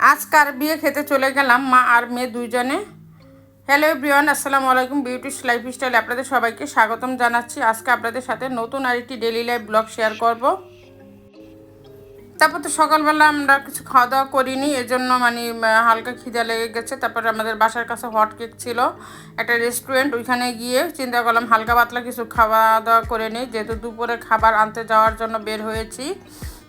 আজকার বিয়ে খেতে চলে গেলাম মা আর মেয়ে দুইজনে। হ্যালো এভরিওয়ান আসসালামু আলাইকুম বিউটিস লাইফ স্টাইল আপনাদের সবাইকে স্বাগতম জানাচ্ছি। আজকে আপনাদের সাথে নতুন আরেকটি ডেলি লাইফ ব্লগ শেয়ার করব। তারপর তো সকালবেলা আমরা কিছু খাওয়া দাওয়া করিনি, এজন্য মানে হালকা খিদা লেগে গেছে। তারপর আমাদের বাসার কাছে হট কেক ছিল, একটা রেস্টুরেন্ট ওইখানে গিয়ে চিন্তা করলাম হালকা পাতলা কিছু খাওয়া দাওয়া করে নিই। যেহেতু দুপুরে খাবার আনতে যাওয়ার জন্য বের হয়েছি।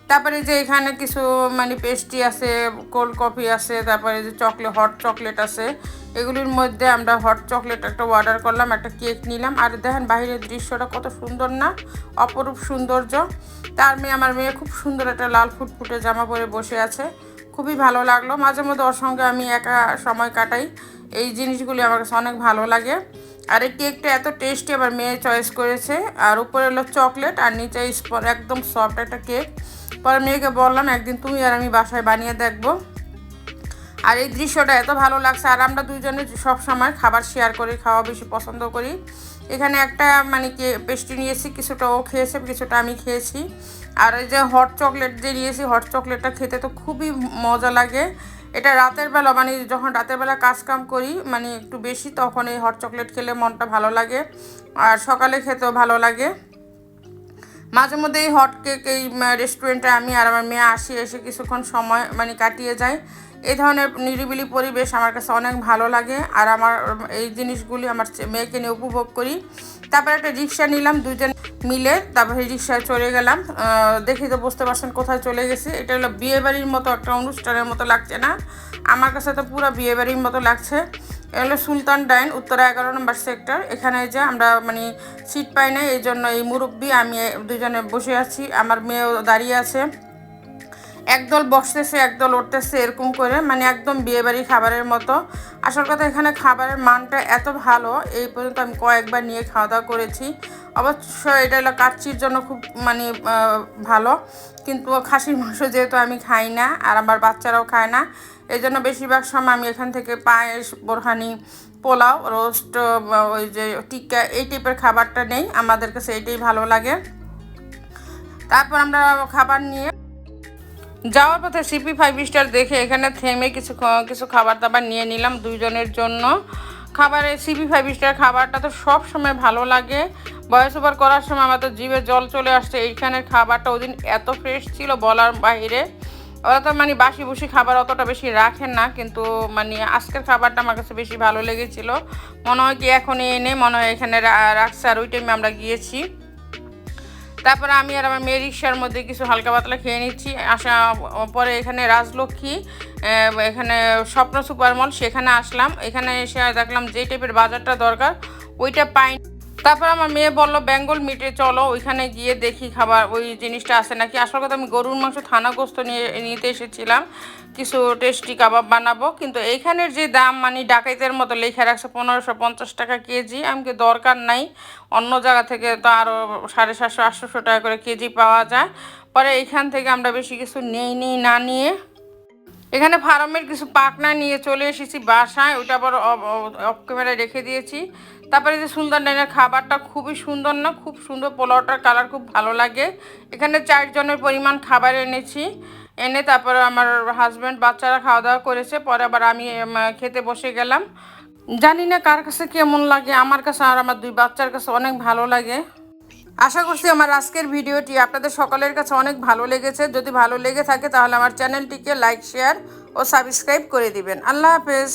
তারপরে যে এখানে কিছু মানে পেস্ট্রি আছে কোল্ড কফি আছে, তারপরে যে চকলেট হট চকলেট আছে, এগুলির মধ্যে আমরা হট চকলেট একটা অর্ডার করলাম, একটা কেক নিলাম। আর দেখেন বাইরের দৃশ্যটা কত সুন্দর না? অপরূপ সৌন্দর্য। তার মেয়ে, আমার মেয়ে খুব সুন্দর একটা লাল ফুটফুটে জামা পরে বসে আছে। খুবই ভালো লাগল। মাঝে মধ্যে ওর সঙ্গে আমি একা সময় কাটাই। এই জিনিসগুলি আমার কাছে অনেক ভালো লাগে। আর এই কেকটা এত টেস্টি আমার মেয়ে চয়েস করেছে। আর উপরে হলো চকলেট আর নিচে একদম সফট একটা কেক পরে মেয়েকে বললাম, একদিন তুমি আর আমি বাসায় বানিয়ে দেখব। আর এই দৃশ্যটা এত ভালো লাগছে, আর আমরা দুজনে সব সময় খাবার শেয়ার করি, খাওয়া বেশি পছন্দ করি। এখানে একটা মানে কি পেস্ট্রি নিয়েছি, কিছুটা ও খেয়েছে, কিছুটা আমি খেয়েছি। আর এই যে হট চকলেট যে নিয়েছি হট চকলেটটা খেতে তো খুবই মজা লাগে। এটা রাতের বেলা মানে যখন রাতের বেলা কাজ কাম করি মানে একটু বেশি, তখন এই হট চকলেট খেলে মনটা ভালো লাগে আর সকালে খেতেও ভালো লাগে। মাঝে মধ্যে এই হট কেক এই রেস্টুরেন্টে আমি আর আমার মেয়ে আসি, এসে কিছুক্ষণ সময় মানে কাটিয়ে যাই। এই ধরনের নিরিবিলি পরিবেশ আমার কাছে অনেক ভালো লাগে আর আমার, এই জিনিসগুলি আমার মেয়েকে নিয়ে উপভোগ করি। তারপর একটা রিক্সা নিলাম দুজন মিলে তারপরে রিক্সায় চলে গেলাম। দেখি তো বুঝতে পারছেন কোথায় চলে গেছি। এটা হলো বিয়ে বাড়ির মতো একটা অনুষ্ঠানের মতো লাগছে না। আমার কাছে তো পুরো বিয়ে বাড়ির মতো লাগছে। এটা হলো সুলতান ডাইন, উত্তরা এগারো নম্বর সেক্টর। এখানে যে আমরা মানে সিট পাই না এই জন্য এই মুরব্বী, আমি দুজনে বসে আছি। আমার মেয়েও দাঁড়িয়ে আছে। একদল বসতেছে, একদল উঠতেছে, এরকম করে। মানে একদম বিয়েবাড়ি খাবারের মতো। আসল কথা, এখানে খাবারের মানটা এত ভালো, এই পর্যন্ত আমি কয়েকবার নিয়ে খাওয়া দাওয়া করেছি। অবশ্য এটা হলো কাচ্চির জন্য খুব মানে ভালো। কিন্তু খাসির মাংস যেহেতু আমি খাই না, আর আমার বাচ্চারাও খায় না, এই জন্য বেশিরভাগ সময় আমি এখান থেকে পায়েস, বোরহানি, পোলাও, রোস্ট ওই যে টিক্কা, এই টাইপের খাবারটা নেই। আমাদের কাছে এটাই ভালো লাগে। তারপর আমরা খাবার নিয়ে যাওয়ার পথে সিপি ফাইভ স্টার দেখে এখানে থেমে কিছু কিছু খাবার দাবার নিয়ে নিলাম দুইজনের জন্য। খাবারে সিপি ফাইভ স্টার খাবারটা তো সব সময় ভালো লাগে। বয়স ওভার করার সময় আমার তো জিভে জল চলে আসছে, এইখানের খাবারটা ওদিন এত ফ্রেশ ছিল বলার বাইরে। ওরা তো মানে বাসি বুসি খাবার অতটা বেশি রাখেন না, কিন্তু মানে আজকের খাবারটা আমার কাছে বেশি ভালো লেগেছিল। মনে হয় কি এখন এনে, মনে হয় এখানে রাখছে আর ওই টাইমে আমরা গিয়েছি। তারপরে আমি আর আমার মেয়ে রিক্সার মধ্যে কিছু হালকা পাতলা খেয়ে নিচ্ছি। আসা পরে এখানে রাজলক্ষ্মী এখানে স্বপ্ন সুপার মল, সেখানে আসলাম। এখানে এসে দেখলাম যে টাইপের বাজারটা দরকার, ওইটা পাই তারপর আমার মেয়ে বলল, বেঙ্গল মিটে চলো, ওইখানে গিয়ে দেখি খাবার, ওই জিনিসটা আছে নাকি? আসল কথা আমি গরুর মাংস থানাগ্রস্ত নিয়ে, নিতে এসেছিলাম। কিছু টেস্টি কাবাব বানাবো, কিন্তু এইখানের যে দাম মানে ডাকাইতের মতো লেখা রাখছে, পনেরোশো পঞ্চাশ টাকা কেজি। আমাকে দরকার নাই, অন্য জায়গা থেকে তো আরও সাড়ে সাতশো, আটশোশো টাকা করে কেজি পাওয়া যায়। পরে এইখান থেকে আমরা বেশি কিছু নেই নেই না নিয়ে এখানে ফার্মের কিছু পাকনা নিয়ে চলে এসেছি বাসায় ওইটা আবার অফ ক্যামেরায় রেখে দিয়েছি। তারপরে যে সুন্দর ডাইনের খাবারটা খুবই সুন্দর না, খুব সুন্দর পোলাওটার কালার খুব ভালো লাগে। এখানে চারজনের পরিমাণ খাবার এনেছি। এনে তারপরে আমার হাজব্যান্ড বাচ্চারা খাওয়া দাওয়া করেছে, পরে আবার আমি খেতে বসে গেলাম। জানি না কার কাছে কেমন লাগে, আমার কাছে আর আমার দুই বাচ্চার কাছে অনেক ভালো লাগে। আশা করছি আমার আজকের ভিডিওটি আপনাদের সকলের কাছে অনেক ভালো লেগেছে। যদি ভালো লেগে থাকে তাহলে আমার চ্যানেলটিকে লাইক, শেয়ার ও সাবস্ক্রাইব করে দিবেন। আল্লাহ হাফেজ।